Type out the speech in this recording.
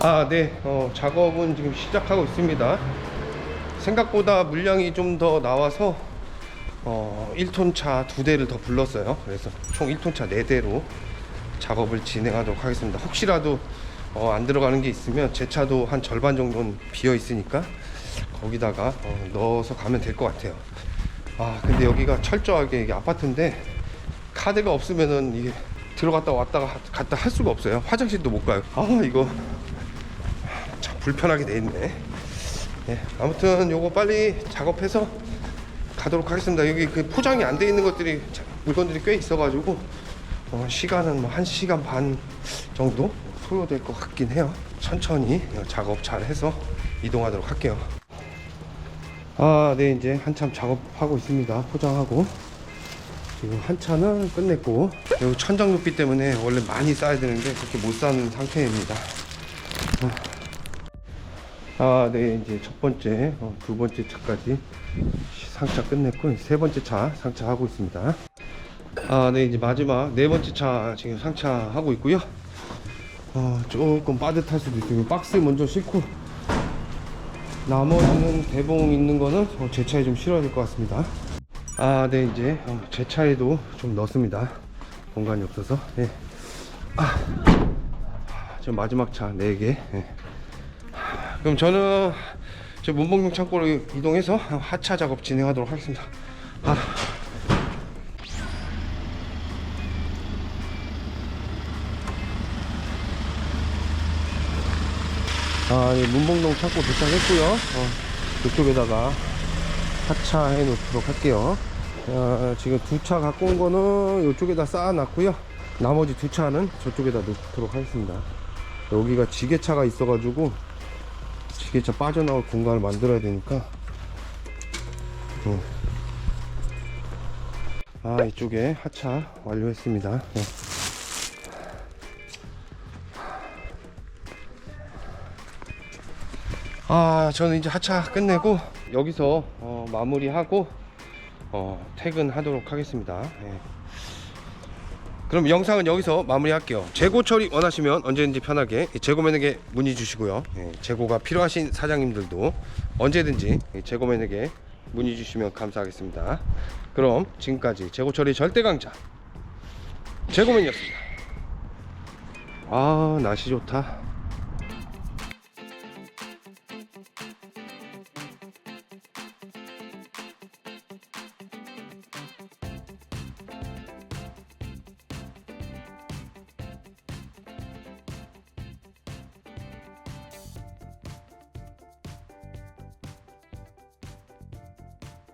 아, 네. 어, 작업은 지금 시작하고 있습니다. 생각보다 물량이 좀 더 나와서 어, 1톤 차 두 대를 더 불렀어요. 그래서 총 1톤 차 4대로 작업을 진행하도록 하겠습니다. 혹시라도 어, 안 들어가는 게 있으면 제 차도 한 절반 정도는 비어 있으니까 거기다가 어, 넣어서 가면 될 것 같아요. 아, 근데 여기가 철저하게 이게 아파트인데 카드가 없으면은 이게 들어갔다 왔다가 갔다 할 수가 없어요. 화장실도 못 가요. 아, 이거 참 불편하게 돼 있네. 예, 아무튼 요거 빨리 작업해서 가도록 하겠습니다. 여기 그 포장이 안 돼 있는 것들이 자- 물건들이 꽤 있어가지고 어, 시간은 뭐한 시간 반 정도 소요될 것 같긴 해요. 천천히 어, 작업 잘 해서 이동하도록 할게요. 아, 네 이제 한참 작업하고 있습니다. 포장하고 지금 한 차는 끝냈고 여기 천장 높이 때문에 원래 많이 쌓아야 되는데 그렇게 못 쌓는 상태입니다. 아, 네, 이제 첫 번째, 어, 두 번째 차까지 상차 끝냈고, 세 번째 차 상차하고 있습니다. 아, 네, 이제 마지막 네 번째 차 지금 상차하고 있고요. 어, 조금 빠듯할 수도 있어요. 박스 먼저 싣고, 나머지는 대봉 있는 거는 어, 제 차에 좀 실어야 될 것 같습니다. 아, 네, 이제 어, 제 차에도 좀 넣습니다. 공간이 없어서. 예. 아, 지금 마지막 차 4개. 예. 그럼 저는 저 문봉동 창고로 이동해서 하차 작업 진행하도록 하겠습니다. 아. 아, 예, 문봉동 창고 도착했고요. 어, 이쪽에다가 하차해 놓도록 할게요. 어, 지금 두 차 갖고 온 거는 이쪽에다 쌓아놨고요. 나머지 두 차는 저쪽에다 놓도록 하겠습니다. 여기가 지게차가 있어가지고 지게차 빠져나올 공간을 만들어야 되니까 음. 아 이쪽에 하차 완료했습니다 네. 아 저는 이제 하차 끝내고 여기서 어, 마무리하고 어, 퇴근하도록 하겠습니다 네. 그럼 영상은 여기서 마무리할게요. 재고 처리 원하시면 언제든지 편하게 재고맨에게 문의 주시고요. 예, 재고가 필요하신 사장님들도 언제든지 이 재고맨에게 문의 주시면 감사하겠습니다. 그럼 지금까지 재고 처리 절대 강자 재고맨이었습니다. 아 날씨 좋다.